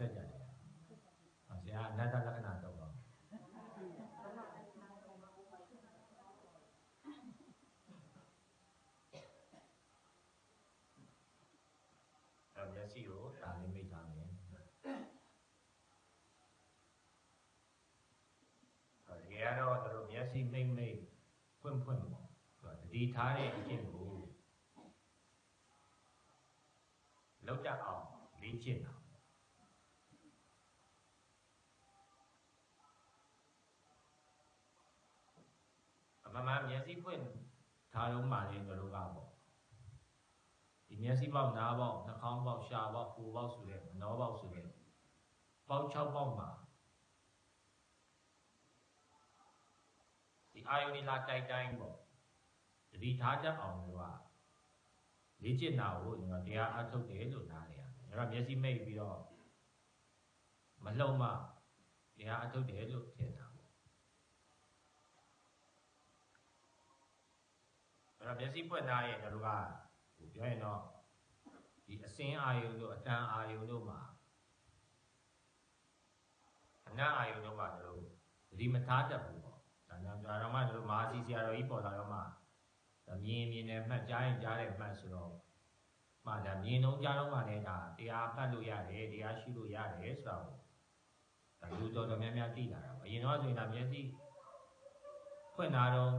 ဆက်ကြတယ်ဆရာအနတ္တလက္ခဏာတော့ပါအဲ့မျက်စိကိုဒါလေးမိတ်ထားမယ်ဟောဒီကတော့တို့မျက်စိမိတ်မိတ်ဖွင့်ဖွင့်ပေါ့တတိထားတဲ့အကျင့်ကိုလောက်တတ်အောင်လေ့ကျင့်တာအမှန်မှန်မျက်စိဖွင့် ထားလုံးမှလည်းတို့ကပေါ့ဒီမျက်စိပေါက်နားပေါက်နှာခေါင်းပေါက်ရှားပေါက်ကိုယ်ပေါက်ဆိုတဲ့နောပေါက်ဆိုတဲ့ပေါက်6ပေါက်မှာဒီအာယုန်ဒီလာတိုက်တိုင်းပေါ့တတိထားတတ်အောင်လို့ကလေ့ကျင့်တာကိုကျွန်တော်တရားအထုတ်တယ်လို့နားလေရတယ်။အဲ့တော့မျက်စိမိတ်ပြီးတော့မလှုံ့မတရားအထုတ်တယ်လို့ထင်တာပေါ့။အဲ့ တော့မျက်စိပွက်သားရဲ့တို့ကဟိုပြောရင်တော့ဒီအစင်းအာယုံတို့အတန်အာယုံတို့မှာအနတ်အာယုံတို့မှာတို့ဒီမထားတတ်ဘူးပေါ့။ဒါကြောင့်ဒါတော့မှတို့မဟာစီဆရာတော်ကြီးပေါ်လာတော့မှမြင်မြင်နဲ့မှတ်ကြားရင်ကြားတယ်မှတ်ဆိုတော့မှဒါမြင်တော့ကြားတော့မှလည်းဒါတရားဖတ်လို့ရတယ်တရားရှိလို့ရတယ်ဆိုတော့ဒါလူတော်တော်များများသိလာတာပေါ့အရင်တော့ဆိုရင်ဒါမျက်စိဖွင့်လာတော့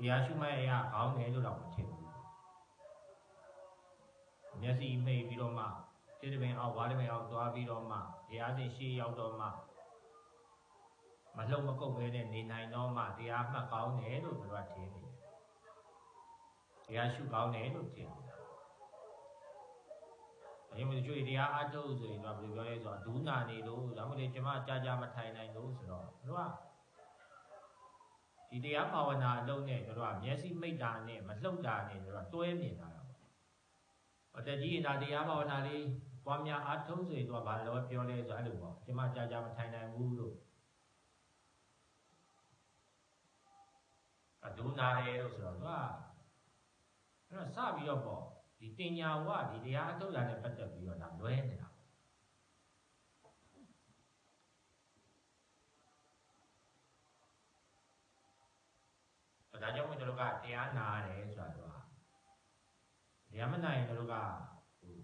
တရားရှိမှရရခေါင်းတယ်လို့တော့မထင်ဘူးမျက်စိမိတ်ပြီးတော့မှတိတပင်အောက်ဝါတပင်အောက်သွားပြီးတော့မှတရားစဉ်ရှေ့ရောက်တော့မှမလှုပ်မကုတ်ပဲနဲ့နေနိုင်တော့မှတရားမှတ်ကောင်းတယ်လို့တို့ကထင်နေတယ်။တရားရှုကောင်းတယ်လို့ထင်တယ်။အဲဒီမှာကျွေးတရားအထုတ်ဆိုရင်တော့ဘယ်လိုပြောလဲဆိုတော့ဒူးနာနေလို့ဒါမှမဟုတ်ကျမကြာကြာမထိုင်နိုင်လို့ဆိုတော့တို့က ဒီတရားဘာဝနာအလုံးနဲ့တို့ကမျက်စိမိတ်တာနဲ့မလှုပ်တာနဲ့တို့ကတွဲမြင်တာတော့။အတကြီးရင်ဒါတရားဘာဝနာလေးပွားများအထုတ်ဆိုရင်တို့ကဘာလို့ပြောလဲဆိုတော့အဲ့လိုပေါ့ကျမကြာကြာမထိုင်နိုင်ဘူးလို့အဒုနာရဲလို့ဆိုတော့သူကအဲ့တော့စပြီးတော့ပေါ့ဒီတင်ညာဝဒီတရားအထုတ်ရတဲ့ပတ်သက်ပြီးတော့ဒါလွဲနေတာပေါ့ ဒါကြောင့်မို့တို့ကတရားနာရတယ်ဆိုတာတော့တရားမနာရင်တို့ကဟို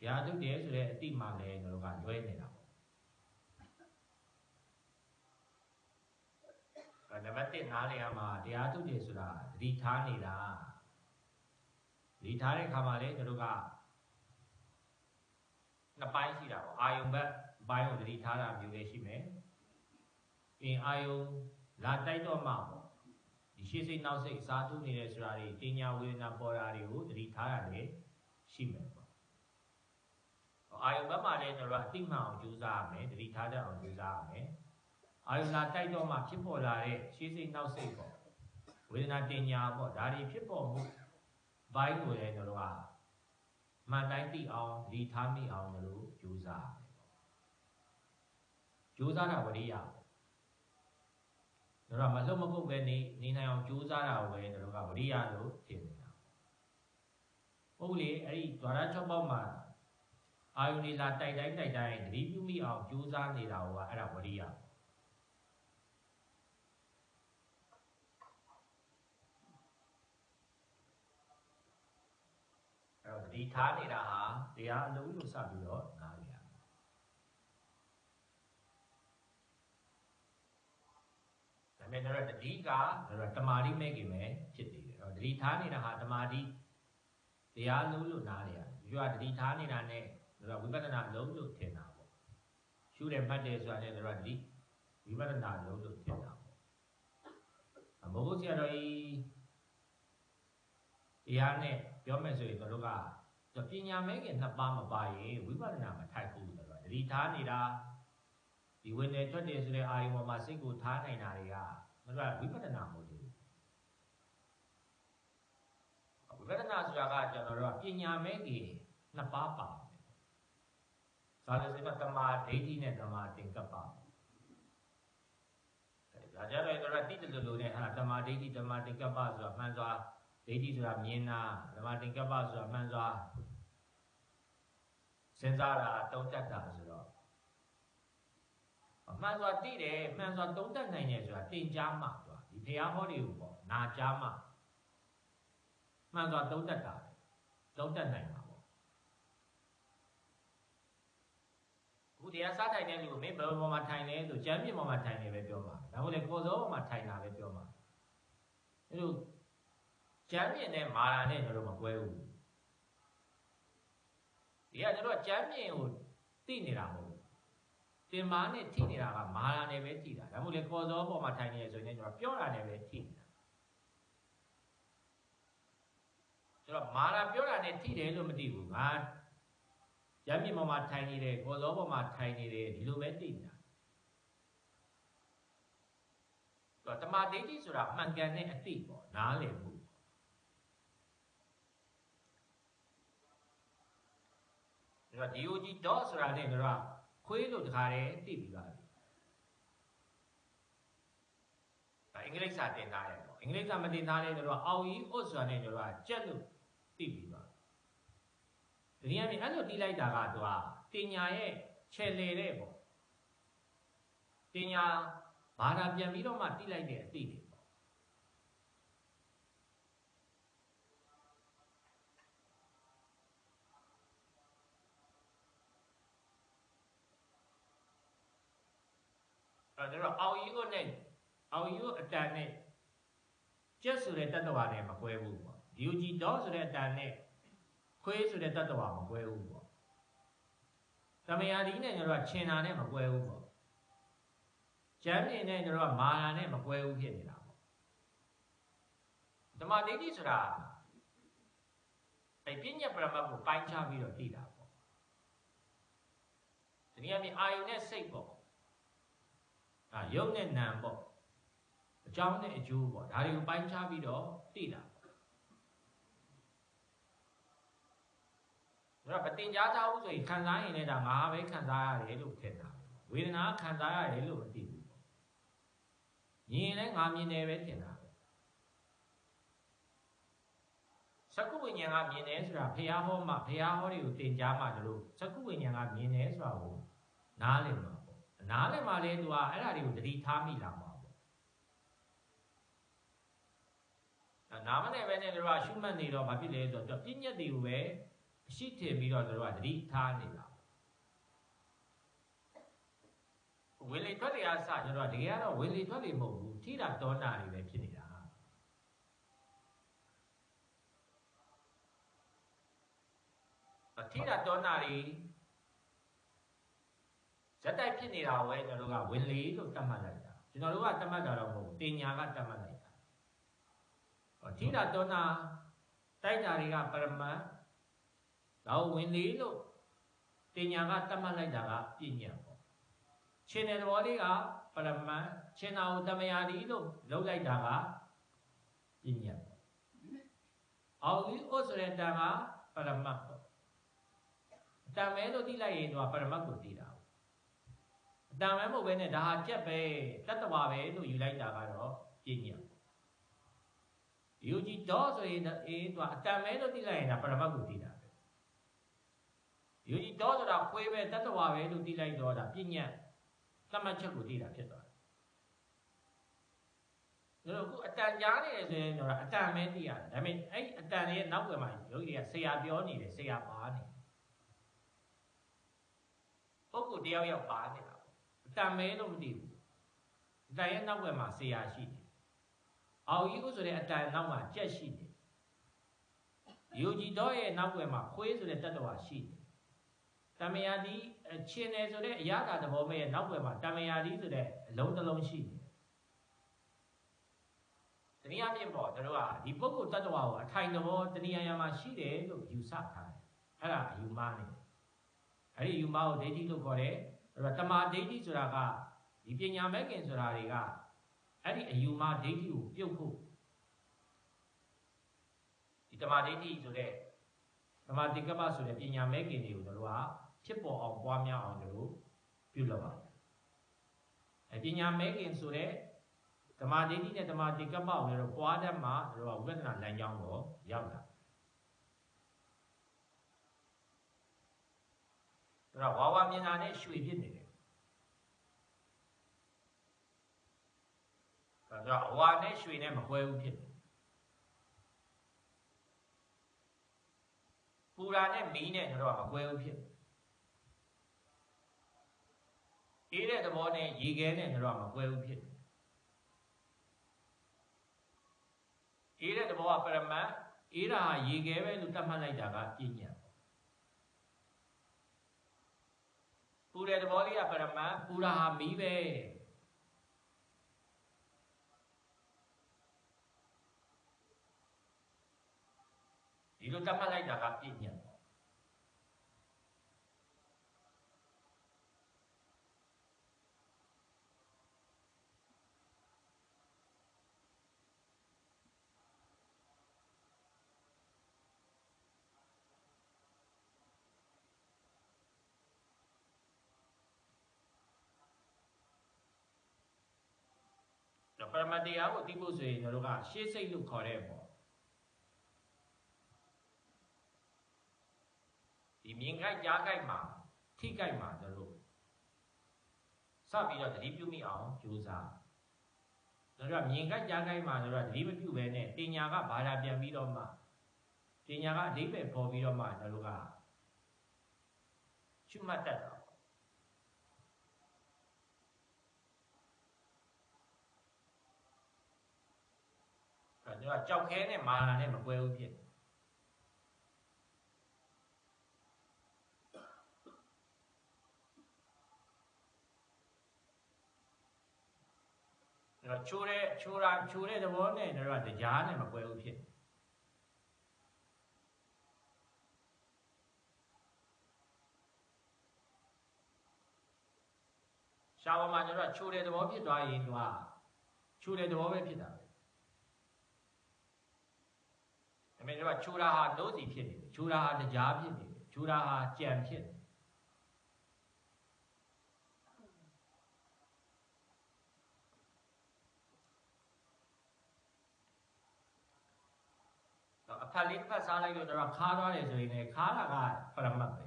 တရားထုတ်တယ်ဆိုတဲ့အတိမှလည်းတို့ကလွဲနေတာပေါ့နံပါတ်1နားလေရမှာတရားထုတ်တယ်ဆိုတာသတိထားနေတာသတိထားတဲ့ခါမှာလေတို့ကနှစ်ပိုင်းရှိတာပေါ့အာယုံဘက်ဘိုင်းကိုသတိထားတာမျိုးလေးရှိမယ်အင်းအာယုံ လာတိုက်တော့မှပေါ့ဒီရှေ့စိတ်နောက်စိတ်စားထုနေတယ်ဆိုတာတွေတင်ညာဝေဒနာပေါ်တာတွေကိုသတိထားရတယ်ရှိမယ်ပေါ့အာယုံဘက်မှာလည်းတို့ကအတိမှန်အောင်ကြိုးစားရမယ်သတိထားတတ်အောင်ကြိုးစားရမယ်အာယုလာတိုက်တော့မှဖြစ်ပေါ်လာတဲ့ရှေးစိတ်နောက်စိတ်ပေါ့ဝေဒနာတင်ညာပေါ့ဒါတွေဖြစ်ပေါ်မှုဘိုင်းကိုလည်းတို့ကမှန်တိုင်းသိအောင်ဒီထားမိအောင်လို့ကြိုးစားရတယ်ပေါ့ကြိုးစားတာဝရိယပေါ့ တို့ကမလှုပ်မပုတ်ပဲနေနေနိုင်အောင်ကြိုးစားတာပဲတို့ကဝရိယလို့ထင်နေတာပုတ်လေအဲ့ဒီဒွါရ6ပေါက်မှာအာယုန်လာတိုက်တိုင်းတိုက်တိုင်းသတိပြုမိအောင်ကြိုးစားနေတာကအဲ့ဒါဝရိယပေါ့အဲ့တော့ဒီထားနေတာဟာတရားအလုံးလို့စပြီးတော့နားလည်ရမယ်။ ဒါပေမဲ့တော့တတိကတော့တမာတိမဲ့ခင်ပဲဖြစ်နေတယ်။အဲ့တော့တတိထားနေတာဟာတမာတိတရားလုံးလို့နားလည်ရတယ်။ဒီကတတိထားနေတာနဲ့တော့ဝိပဿနာလုံးလို့ထင်တာပေါ့။ရှုတယ်မှတ်တယ်ဆိုတာနဲ့တော့တတိဝိပဿနာလုံးလို့ထင်တာပေါ့။အမောဆရာတော်ကြီးတရားနဲ့ပြောမယ်ဆိုရင်တို့ကပညာမဲခင်နှစ်ပါးမပါရင်ဝိပဿနာမထိုက်ဘူးဆိုတော့တတိထားနေတာ ဒီဝင်နေထွက်တယ်ဆိုတဲ့အာယုံပေါ်မှာစိတ်ကိုထားနိုင်တာတွေကတို့ကဝိပဿနာမဟုတ်ဘူးဝိပဿနာဆိုတာကကျွန်တော်တို့ကပညာမဲ့ကြီးနှစ်ပါးပါဇာတိစိတ်ကတမာဒိဋ္ဌိနဲ့တမာသင်္ကပ္ပဒါကြတော့ကျွန်တော်တိတလူလူနဲ့ဟာတမာဒိဋ္ဌိတမာသင်္ကပ္ပဆိုတာမှန်စွာဒိဋ္ဌိဆိုတာမြင်တာတမာသင်္ကပ္ပဆိုတာမှန်စွာစဉ်းစားတာတုံးတက်တာဆိုတော့ မှန်စွာသိတယ်မှန်စွာတုံးတက်နိုင်တယ်ဆိုတာတင်ကြားမှသွားဒီဖရာဟောတွေကိုပေါ့နာကြားမှမှန်စွာတုံးတက်တာတုံးတက်နိုင်မှာပေါ့ခုတရားစားထိုင်တဲ့လူကိုမင်းဘယ်ပေါ်မှာထိုင်လဲဆိုကျမ်းပြင်ပေါ်မှာထိုင်နေပဲပြောမှာဒါမှမဟုတ်လေကိုယ်စောပေါ်မှာထိုင်တာပဲပြောမှာအဲလိုကျမ်းပြင်နဲ့မာတာနဲ့ကျွန်တော်တို့မကွဲဘူးဒီကကျွန်တော်ကျမ်းပြင်ကိုသိနေတာမဟုတ်ဘူး တင်မာနဲ့ထိနေတာကမာတာနဲ့ပဲထိတာဒါမှမဟုတ်လေကိုယ်စောပေါ်မှာထိုင်နေရဆိုရင်ကျွန်တော်ပြောတာနဲ့ပဲထိနေတာကျွန်တော်မာတာပြောတာနဲ့ထိတယ်လို့မသိဘူးငါရမ်းမြေပေါ်မှာထိုင်နေတယ်ကိုယ်စောပေါ်မှာထိုင်နေတယ်ဒီလိုပဲသိနေတာတော့တမာဒိဋ္ဌိဆိုတာမှန်ကန်တဲ့အသိပေါ့နားလည်မှုဒါဒီ DOG dot ဆိုတာနဲ့တော့ ခွေးလို့တခါတည်းသိပြီးပါပြီဒါအင်္ဂလိပ်စာတင်ထားတယ်ပေါ့အင်္ဂလိပ်စာမတင်ထားတဲ့တော့အောက်ကြီးဥတ်ဆိုတာနဲ့တော့ကြက်လို့သိပြီးပါဒီနေ့ကနေအဲ့လိုတီးလိုက်တာကသူကတင်ညာရဲ့ခြေလေတဲ့ပေါ့တင်ညာဘာသာပြန်ပြီးတော့မှတီးလိုက်တဲ့အသိတွေ ပေါ့အဲ့တော့အောက်ကြီးဥတ်နဲ့အောက်ကြီးဥတ်အတန်နဲ့ကျက်ဆိုတဲ့တတ္တဝါနဲ့မကွဲဘူးပေါ့ဒီ UG တော့ဆိုတဲ့အတန်နဲ့ခွေးဆိုတဲ့တတ္တဝါမကွဲဘူးပေါ့သမယာဒီနဲ့ကျွန်တော်ကချင်တာနဲ့မကွဲဘူးပေါ့ကျမ်းမြင်နဲ့ကျွန်တော်ကမာနာနဲ့မကွဲဘူးဖြစ်နေတာပေါ့ဓမ္မဒိဋ္ဌိဆိုတာအဲ့ပြဉ္ညာပရမတ်ကိုပိုင်းခြားပြီးတော့သိတာပေါ့ဒီနေ့အမြင်အာယုနဲ့စိတ်ပေါ့ အာယုတ်နဲ့နာမ်ပေါ့အကြောင်းနဲ့အကျိုးပေါ့ဒါတွေကိုပိုင်းခြားပြီးတော့သိတာဒါတော့မတင်ကြားထားဘူးဆိုရင်ခံစားရင်လည်းဒါငါပဲခံစားရတယ်လို့ထင်တာဝေဒနာခံစားရတယ်လို့မသိဘူးပေါ့မြင်လည်းငါမြင်တယ်ပဲထင်တာပဲသက္ကုဝိညာဉ်ကမြင်တယ်ဆိုတာဖះဟောမှဖះဟောတွေကိုတင်ကြားမှတို့သက္ကုဝိညာဉ်ကမြင်တယ်ဆိုတာကိုနားလည်မှာပေါ့ နားလည်မှလည်းသူကအဲ့ဒါတွေကိုတတိထားမိလာမှာပေါ့နားမနဲ့ပဲနဲ့တို့ကရှုမှတ်နေတော့ဘာဖြစ်လဲဆိုတော့ပြဉ္ညတ်တွေကိုပဲအရှိထင်ပြီးတော့တို့ကသတိထားနေတာဝေလေထွက်တွေအစကျွန်တော်တကယ်ကတော့ဝေလေထွက်တွေမဟုတ်ဘူးထိတာတောနာတွေပဲဖြစ်နေတာထိတာတောနာတွေ ဇက်တိုက်ဖြစ်နေတာဝဲကျွန်တော်တို့ကဝင်လေလို့တတ်မှတ်လိုက်တာကျွန်တော်တို့ကတတ်မှတ်တာတော့မဟုတ်ဘူးတင်ညာကတတ်မှတ်လိုက်တာဟောထိတာတောနာတိုက်တာတွေကပရမတ်တော့ဝင်လေလို့တင်ညာကတတ်မှတ်လိုက်တာကပြညာပေါ့ရှင်တဲ့သဘောလေးကပရမတ်ရှင်နာကိုတမယာဒီလို့လုံးလိုက်တာကပြညာပေါ့အော်ဒီဩဆိုတဲ့တန်ကပရမတ်ပေါ့တန်မဲလို့သိလိုက်ရင်တော့ပရမတ်ကိုသိတာအ တန်မဲမဟုတ်ဘဲနဲ့ဒါဟာကြက်ပဲတတ္တဝါပဲလို့ယူလိုက်တာကတော့ပြညာယူကြည်တော့ဆိုရင်အေးသူအတန်မဲလို့သိလိုက်ရင်ဒါပရမတ်ကိုသိတာယူကြီးတော့ဆိုတာခွေးပဲတတ္တဝါပဲလို့သိလိုက်တော့ဒါပြညတ်သတ်မှတ်ချက်ကိုသိတာဖြစ်သွားတယ်ဒါတော့အခုအတန်ကြားနေတယ်ဆိုရင်တော့အတန်ပဲသိရတယ်ဒါပေမဲ့အဲ့အတန်ရဲ့နောက်ွယ်မှာယောဂီတွေကဆရာပြောနေတယ်ဆရာပါနေပုဂ္ဂိုလ်တယောက်ယောက်ပါနေတာပေါ့အ တန်မဲလို့မသိဘူးအတန်ရဲ့နောက်ွယ်မှာဆရာရှိတယ်အောက်ကြီးဥဆိုတဲ့အတန်နောက်မှာကြက်ရှိတယ်ယောဂီတော့ရဲ့နောက်ွယ်မှာခွေးဆိုတဲ့တတ္တဝါရှိတယ်တမယာဒီချင်းတယ်ဆိုတဲ့အရာတာသဘောမဲ့ရဲ့နောက်ွယ်မှာတမယာဒီဆိုတဲ့အလုံးတစ်လုံးရှိတယ်တနည်းအားဖြင့်ပေါ့တို့ကဒီပုဂ္ဂိုလ်တ attva ကိုအထိုင်သဘောတနည်းအားဖြင့်မှာရှိတယ်လို့ယူဆထားတယ်အဲ့ဒါအယူမနေအဲ့ဒီယူမကိုဒိဋ္ဌိလို့ခေါ်တယ် အဲ့တော့တမာဒိဋ္ဌိဆိုတာကဒီပညာမဲ့ခင်ဆိုတာတွေကအဲ့ဒီအယူမဒိဋ္ဌိကိုပြုတ်ဖို့ဒီတတမာဒိဋ္ဌိဆိုတဲ့တမာတိကပ္ပဆိုတဲ့ပညာမဲ့ခင်တွေကိုတို့ကဖြစ်ပေါ်အောင်ပွားများအောင်တို့ပြုလုပ်ပါအပညာမဲ့ခင်ဆိုတဲ့တမာဒိဋ္ဌိနဲ့တမာတိကပ္ပကိုတို့ပွားတတ်မှတို့ကဝိပဿနာလမ်းကြောင်းကိုရောက်တာ တို့ကဝါဝါမြင်တာနဲ့ရွှေဖြစ်နေတယ်ဒါကြောင့်အဝါနဲ့ရွှေနဲ့မကွဲဘူးဖြစ်တယ်ပူရာနဲ့မီးနဲ့တို့ကမကွဲဘူးဖြစ်တယ်အေးတဲ့သဘောနဲ့ရေခဲနဲ့တို့ကမကွဲဘူးဖြစ်တယ်အေးတဲ့သဘောကပရမတ်အေးတာဟာရေခဲပဲလို့တတ်မှတ်လိုက်တာကပညာ ပူတဲ့သဘောလေးကပရမတ်ပူရာဟာမီးပဲဒီလိုတတ်မှတ်လိုက်တာကပညာ ပရမတရားကိုသိဖို့ဆိုရင်တို့ကရှေးစိတ်လို့ခေါ်တဲ့ပေါ့ဒီမြင်ကြိုက်ကြားကြိုက်မှာထိကြိုက်မှာတို့စပြီးတော့သတိပြုမိအောင်ကြိုးစားတို့ကမြင်ကြိုက်ကြားကြိုက်မှာတို့ကသတိမပြုဘဲနဲ့တင်ညာကဘာသာပြန်ပြီးတော့မှတင်ညာကအဓိပ္ပာယ်ပေါ်ပြီးတော့မှတို့ကရှုမှတ်တတ်တာ သူကကြောက်ခဲနဲ့မာနာနဲ့မကွဲဘူးဖြစ်တယ်အဲ့တော့ချိုးတဲ့ချိုးတာချိုးတဲ့သဘောနဲ့တော့တရားနဲ့မကွဲဘူးဖြစ်ရှားဝမှာကျတော့ချိုးတဲ့သဘောဖြစ်သွားရင်သူကချိုးတဲ့သဘောပဲဖြစ်တာပဲ အမေတို့ကခြူတာဟာလို့စီဖြစ်နေတယ်ခြူတာဟာတရားဖြစ်နေတယ်ခြူတာဟာကြံဖြစ်နေတော့အဖက်လေးတစ်ဖက်စားလိုက်လို့တော့ခါသွားတယ်ဆိုရင်လည်းခါတာကပရမတ်ပဲ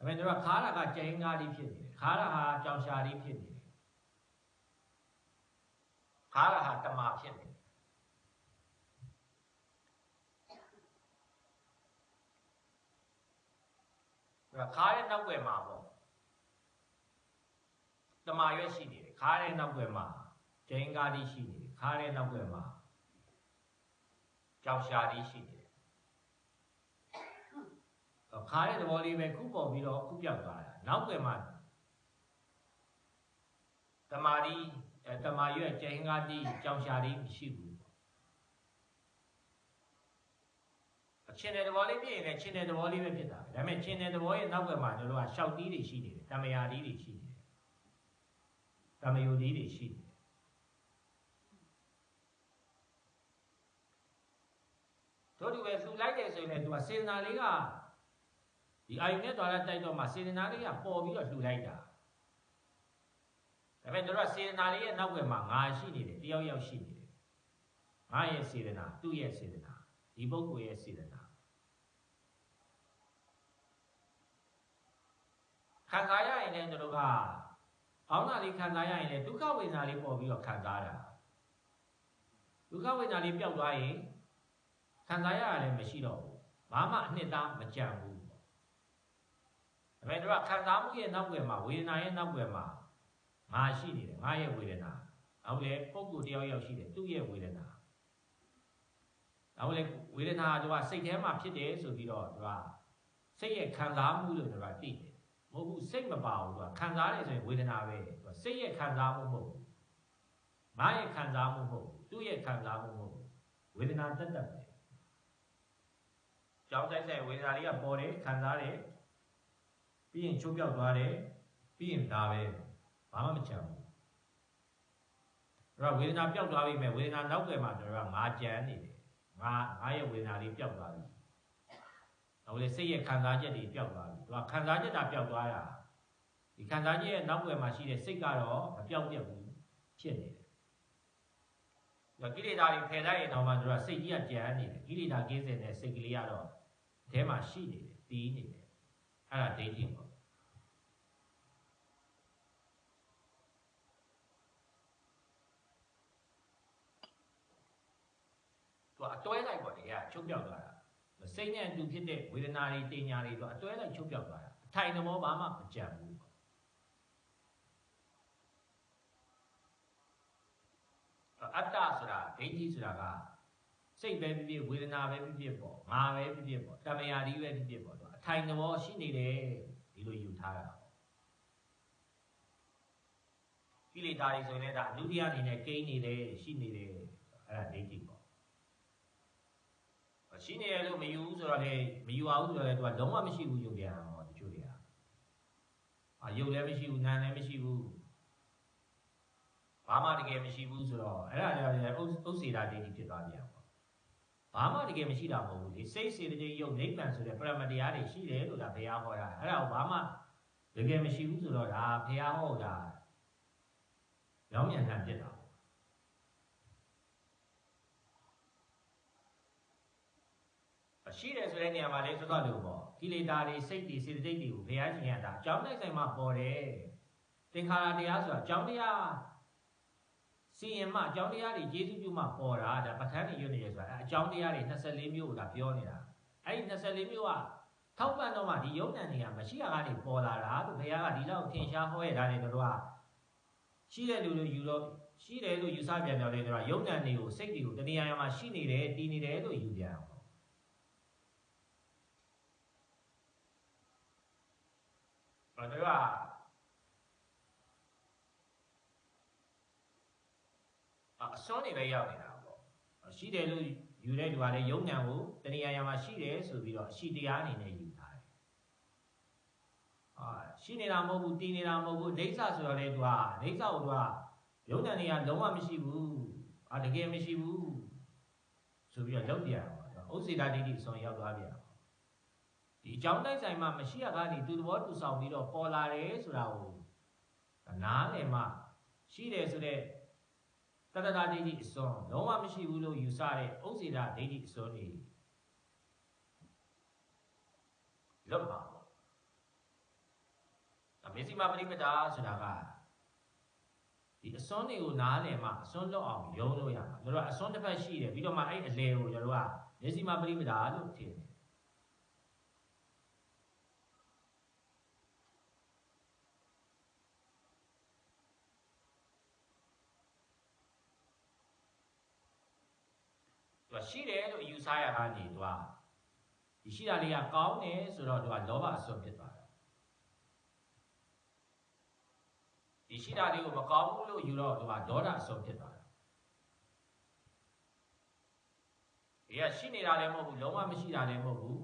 အမေတို့ကခါတာကကျင်းကားလေးဖြစ်နေတယ်ခါတာဟာကြောင်ရှာလေးဖြစ်နေတယ်ခါတာဟာတမာဖြစ်နေ ခါးတဲ့နောက်ွယ်မှာပေါ့တမာရွက်ရှိနေတယ်ခါးတဲ့နောက်ွယ်မှာဂျိန်ကားလေးရှိနေတယ်ခါးတဲ့နောက်ွယ်မှာကြောက်ရှာလေးရှိနေတယ်ခါးတဲ့သဘောလေးပဲခုပေါ်ပြီးတော့ခုပြောက်သွားတာနောက်ွယ်မှာတမာရီတမာရွက်ဂျိန်ကားလေးကြောက်ရှာလေးမရှိဘူး ချင်းတဲ့သဘောလေးဖြစ်ရင်လည်းချင်းတဲ့သဘောလေးပဲဖြစ်တာပဲဒါပေမဲ့ချင်းတဲ့သဘောရဲ့နောက်ွယ်မှာတို့ကရှောက်တီးတွေရှိနေတယ်တမယာတီးတွေရှိနေတယ်တမယိုတီးတွေရှိနေတယ်တို့တူပဲလှူလိုက်တယ်ဆိုရင်လည်းသူကစေတနာလေးကဒီအာယုနဲ့တော်လာတိုက်တော့မှစေတနာလေးကပေါ်ပြီးတော့လှူလိုက်တာဒါပေမဲ့တို့ကစေတနာလေးရဲ့နောက်ွယ်မှာငါရှိနေတယ်တယောက်ယောက်ရှိနေတယ်ငါရဲ့စေတနာသူ့ရဲ့စေတနာဒီပုဂ္ဂိုလ်ရဲ့စေတနာ ခံစားရရင်လည်းတို့ကအောင်းနာလေးခံစားရရင်လည်းဒုက္ခဝေဒနာလေးပေါ်ပြီးတော့ခံစားတာဒုက္ခဝေဒနာလေးပျောက်သွားရင်ခံစားရရလည်းမရှိတော့ဘူးဘာမှအနှစ်သားမကြံဘူးဒါပေမဲ့တို့ကခံစားမှုရဲ့နောက်ွယ်မှာဝေဒနာရဲ့နောက်ွယ်မှာငါရှိနေတယ်ငါရဲ့ဝေဒနာဟုတ်လေပုဂ္ဂိုလ်တယောက်ယောက်ရှိတယ်သူ့ရဲ့ဝေဒနာဟုတ်လေဝေဒနာကစိတ်ထဲမှာဖြစ်တယ်ဆိုပြီးတော့သူကစိတ်ရဲ့ခံစားမှုလို့သူကသိတယ် မဟုတ်ဘူးစိတ်မပါဘူးသူကခံစားတယ်ဆိုရင်ဝေဒနာပဲသူကစိတ်ရဲ့ခံစားမှုမဟုတ်ဘူးငါရဲ့ခံစားမှုမဟုတ်ဘူးသူ့ရဲ့ခံစားမှုမဟုတ်ဘူးဝေဒနာတက်တက်ပဲကြောင်းဆိုင်ဆိုင်ဝေဒနာလေးကပေါ်တယ်ခံစားတယ်ပြီးရင်ချိုးပြောက်သွားတယ်ပြီးရင်ဒါပဲဘာမှမချမ်းဘူးအဲ့တော့ဝေဒနာပျောက်သွားပြီမဲ့ဝေဒနာနောက်ွယ်မှာကျွန်တော်ကငါကြမ်းနေတယ်ငါငါရဲ့ဝေဒနာလေးပျောက်သွားပြီ နောက်လေစိတ်ရဲ့ခံစားချက်တွေပျောက်သွားပြီသူကခံစားချက်တာပျောက်သွားတာဒီခံစားချက်ရဲ့နောက်ွယ်မှာရှိတဲ့စိတ်ကတော့မပျောက်ပြတ်ဘူးဖြစ်နေတယ်ကိလေသာတွေဖယ်လိုက်ရင်တော့မှသူကစိတ်ကြီးကကြမ်းနေတယ်ကိလေသာကင်းစင်တဲ့စိတ်ကလေးကတော့အထဲမှာရှိနေတယ်တီးနေတယ်အဲ့ဒါဒိဋ္ဌိပေါ့သူအတွဲလိုက်ပေါ့တကယ်ချုပ်ပြောက်သွားတာ စိတ်နဲ့အတူဖြစ်တဲ့ဝေဒနာတွေတင်ညာတွေသူအတွဲလိုက်ချုပ်ပြောက်သွားတာအထိုင်သဘောဘာမှမကြံဘူးအတ္တဆိုတာဒိဋ္ဌိဆိုတာကစိတ်ပဲဖြစ်ဖြစ်ဝေဒနာပဲဖြစ်ဖြစ်ပေါ့ငါပဲဖြစ်ဖြစ်ပေါ့တမယာဒီပဲဖြစ်ဖြစ်ပေါ့သူအထိုင်သဘောရှိနေတယ်ဒီလိုယူထားတာကိလေသာတွေဆိုရင်လည်းဒါအနုတ္တိယအနေနဲ့ကိန်းနေတယ်ရှိနေတယ်အဲ့ဒါဒိဋ္ဌိပေါ့ ရှိနေရလို့မယူဘူးဆိုတော့လေမယူအောင်ဆိုတော့လေသူကလုံးဝမရှိဘူးယူပြန်တော့တချို့တွေကအာယုတ်လည်းမရှိဘူးနာမ်လည်းမရှိဘူးဘာမှတကယ်မရှိဘူးဆိုတော့အဲ့ဒါလည်းဥဥစေတာဒိဋ္ဌိဖြစ်သွားပြန်ပေါ့ဘာမှတကယ်မရှိတာမဟုတ်ဘူးလေစိတ်စေတသိက်ယုတ်နိဗ္ဗာန်ဆိုတဲ့ပရမတရားတွေရှိတယ်လို့ဒါဘုရားဟောတာအဲ့ဒါကိုဘာမှတကယ်မရှိဘူးဆိုတော့ဒါဘုရားဟောတာရောင်းမြန်ခံဖြစ်တာ ရှိတယ်ဆိုတဲ့နေရာမှာလေသွားလို့ပေါ့ကိလေသာတွေစိတ်တွေစေတသိက်တွေကိုဘုရားရှင်ကဒါအကြောင်းတိုက်ဆိုင်မှာပေါ်တယ်သင်္ခါရတရားဆိုတာအကြောင်းတရားစီရင်မှအကြောင်းတရားတွေယေရှုပြုမှပေါ်တာဒါပဋ္ဌာန်းတွေရွတ်နေရဆိုတာအကြောင်းတရားတွေ24မျိုးကိုဒါပြောနေတာအဲ့ဒီ24မျိုးကထောက်ပံ့တော့မှဒီယုံနံတွေကမရှိရကနေပေါ်လာတာလို့ဘုရားကဒီလောက်ထင်ရှားဟောရတာလေတို့ကရှိတဲ့လူတွေယူတော့ရှိတယ်လို့ယူဆပြန်ပြောတယ်တို့ကယုံနံတွေကိုစိတ်တွေကိုတဏှာရမှာရှိနေတယ်တည်နေတယ်လို့ယူပြန်အောင် ဘာလို့ကအစွန်းနေပဲရောက်နေတာပေါ့ရှိတယ်လို့ယူတဲ့လူကလည်းယုံဉာဏ်ကိုတဏှာရမှာရှိတယ်ဆိုပြီးတော့အရှိတရားအနေနဲ့ယူထားတယ်အာရှိနေတာမဟုတ်ဘူးတည်နေတာမဟုတ်ဘူးဒိဋ္ဌဆိုတော့လေသူကဒိဋ္ဌကိုသူကယုံဉာဏ်တွေကလုံးဝမရှိဘူးအာတကယ်မရှိဘူးဆိုပြီးတော့လောက်ပြန်ဥစ္စေတာဒိဋ္ဌိအစွန်ရောက်သွားပြန် ဒီအကြောင်းတိုက်ဆိုင်မှမရှိရကနေသူသဘောတူဆောင်ပြီးတော့ပေါ်လာတယ်ဆိုတာကိုနားလည်မှရှိတယ်ဆိုတဲ့တတ္တဒိဋ္ဌိအစွန်းလုံးဝမရှိဘူးလို့ယူဆတဲ့ဥစ္စေတာဒိဋ္ဌိအစွန်းတွေလွတ်ပါပေါ့အမေစီမပရိပဒါဆိုတာကဒီအစွန်းတွေကိုနားလည်မှအစွန်းလွတ်အောင်ယုံလို့ရမှာတို့ကအစွန်းတစ်ဖက်ရှိတယ်ပြီးတော့မှအဲ့အလေကိုတို့ကမေစီမပရိပဒါလို့ထင်တယ် ရှိတယ်လို့ယူဆရတာနေသူကဒီရှိတာလေးကကောင်းတယ်ဆိုတော့သူကလောဘအစွန်းဖြစ်သွားတယ်ဒီရှိတာလေးကိုမကောင်းဘူးလို့ယူတော့သူကဒေါသအစွန်းဖြစ်သွားတယ်ဒီကရှိနေတာလည်းမဟုတ်ဘူးလုံးဝမရှိတာလည်းမဟုတ်ဘူး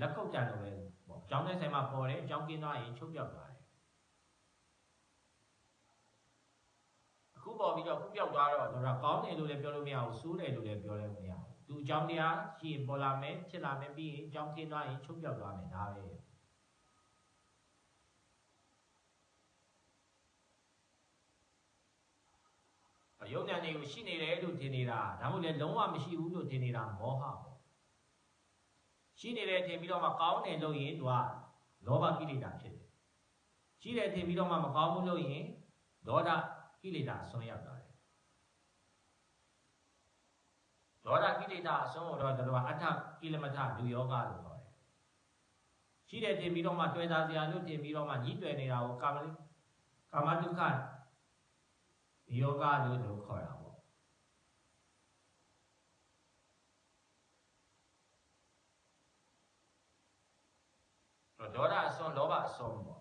လက်ခုပ်ကြံလို့ပဲပေါ့အကြောင်းတိုင်းဆိုင်မှာပေါ်တယ်အကြောင်းကင်းသွားရင်ချုပ်ပြောက်သွားတယ်အခုပေါ်ပြီးတော့ခုပြောက်သွားတော့သူကကောင်းတယ်လို့လည်းပြောလို့မရဘူးဆိုးတယ်လို့လည်းပြောလည်းမရဘူး သူအကြောင်းတရားရှိရင်ပေါ်လာမယ်ဖြစ်လာမယ်ပြီးရင်အကြောင်းခင်းသွားရင်ချုပ်ပြောက်သွားမယ်ဒါပဲအယုံဉာဏ်တွေကိုရှိနေတယ်လို့ထင်နေတာဒါမှမဟုတ်လည်းလုံးဝမရှိဘူးလို့ထင်နေတာမောဟပေါ့ရှိနေတယ်ထင်ပြီးတော့မှကောင်းတယ်လို့ရင်သူကလောဘကိလေသာဖြစ်တယ်ရှိတယ်ထင်ပြီးတော့မှမကောင်းဘူးလို့ရင်ဒေါသကိလေသာဆွံ့ရောက်တာ ဒေါသကိလေသာအဆုံးတော့တို့ကအထကိလမထလူယောဂလို့ခေါ်တယ်ရှိတယ်တင်ပြီးတော့မှတွေ့တာစရာလို့တင်ပြီးတော့မှညှိတွေ့နေတာကိုကာမလိကာမဒုက္ခယောဂလို့တို့ခေါ်တာပေါ့ဒေါသအဆုံးလောဘအဆုံးပေါ့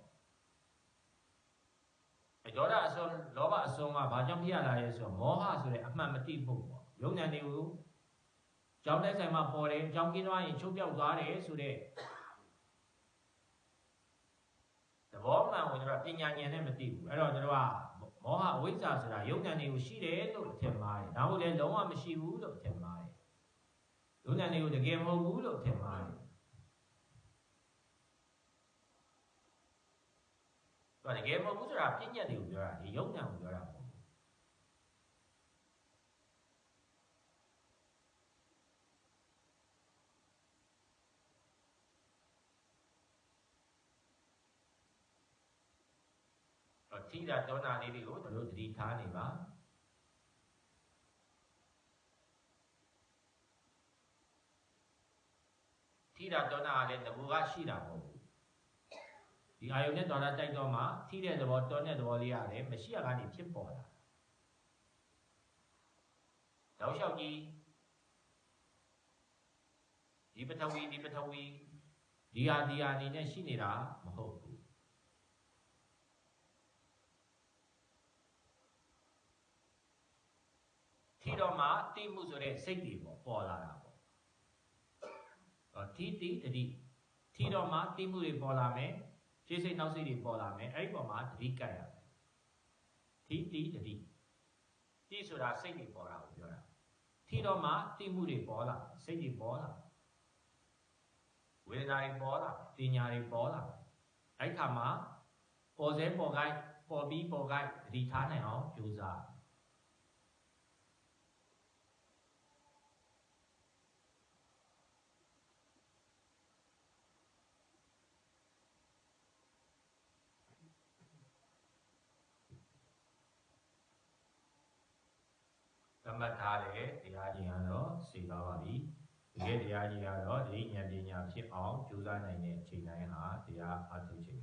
အဲဒေါသအဆုံးလောဘအဆုံးကဘာကြောင့်ဖြစ်ရလာလဲဆိုတော့မောဟဆိုတဲ့အမှန်မတိဖို့ပေါ့ယုံဉာဏ်တွေကို ကြောင်းတဲ့ဆိုင်မှာပေါ်တယ်ကြောင်းကင်းသွားရင်ချုပ်ပြောက်သွားတယ်ဆိုတဲ့သဘောမှန်ကိုကျွန်တော်ပညာဉာဏ်နဲ့မသိဘူးအဲ့တော့ကျွန်တော်ကမောဟအဝိဇ္ဇာဆိုတာယုံဉာဏ်တွေကိုရှိတယ်လို့ထင်ပါတယ်ဒါမှမဟုတ်လည်းလုံးဝမရှိဘူးလို့ထင်ပါတယ်ယုံဉာဏ်တွေကိုတကယ်မဟုတ်ဘူးလို့ထင်ပါတယ်သူကတကယ်မဟုတ်ဘူးဆိုတာပြဉ္ညာတွေကိုပြောတာဒီယုံဉာဏ်ကိုပြောတာမဟုတ်ဘူးတော့ ထိတာတောနာလေးတွေကိုတို့သတိထားနေပါထိတာတောနာကလည်းတဘူကရှိတာမဟုတ်ဘူးဒီအာယုန်နဲ့တော်တာတိုက်တော့မှထိတဲ့သဘောတောတဲ့သဘောလေးရတယ်မရှိရကနေဖြစ်ပေါ်လာတောက်လျှောက်ကြီးဒီပထဝီဒီပထဝီဒီဟာဒီဟာအနေနဲ့ရှိနေတာမဟုတ်ဘူး ထီတော့မှတိမှုဆိုတဲ့စိတ်တွေပေါ့ပေါ်လာတာပေါ့ဟောထီတိတတိထီတော့မှတိမှုတွေပေါ်လာမယ်ရှေးစိတ်နောက်စိတ်တွေပေါ်လာမယ်အဲ့ဒီပေါ်မှာတတိကတ်ရမယ်ထီတိတတိတိဆိုတာစိတ်တွေပေါ်တာကိုပြောတာထီတော့မှတိမှုတွေပေါ်လာစိတ်တွေပေါ်လာဝေဒနာတွေပေါ်လာပညာတွေပေါ်လာအဲ့ခါမှာပေါ်စဲပေါ်ကိုက်ပေါ်ပြီးပေါ်ကိုက်တတိထားနိုင်အောင်ကြိုးစား သ မတ်ထားတဲ့တရားကြီးကတော့စေပါပါပြီတကယ်တရားကြီးကတော့ဒီဉာဏ်ပညာဖြစ်အောင်ကြိုးစားနိုင်တဲ့အချိန်တိုင်းဟာတရားအထုတ်ချိန်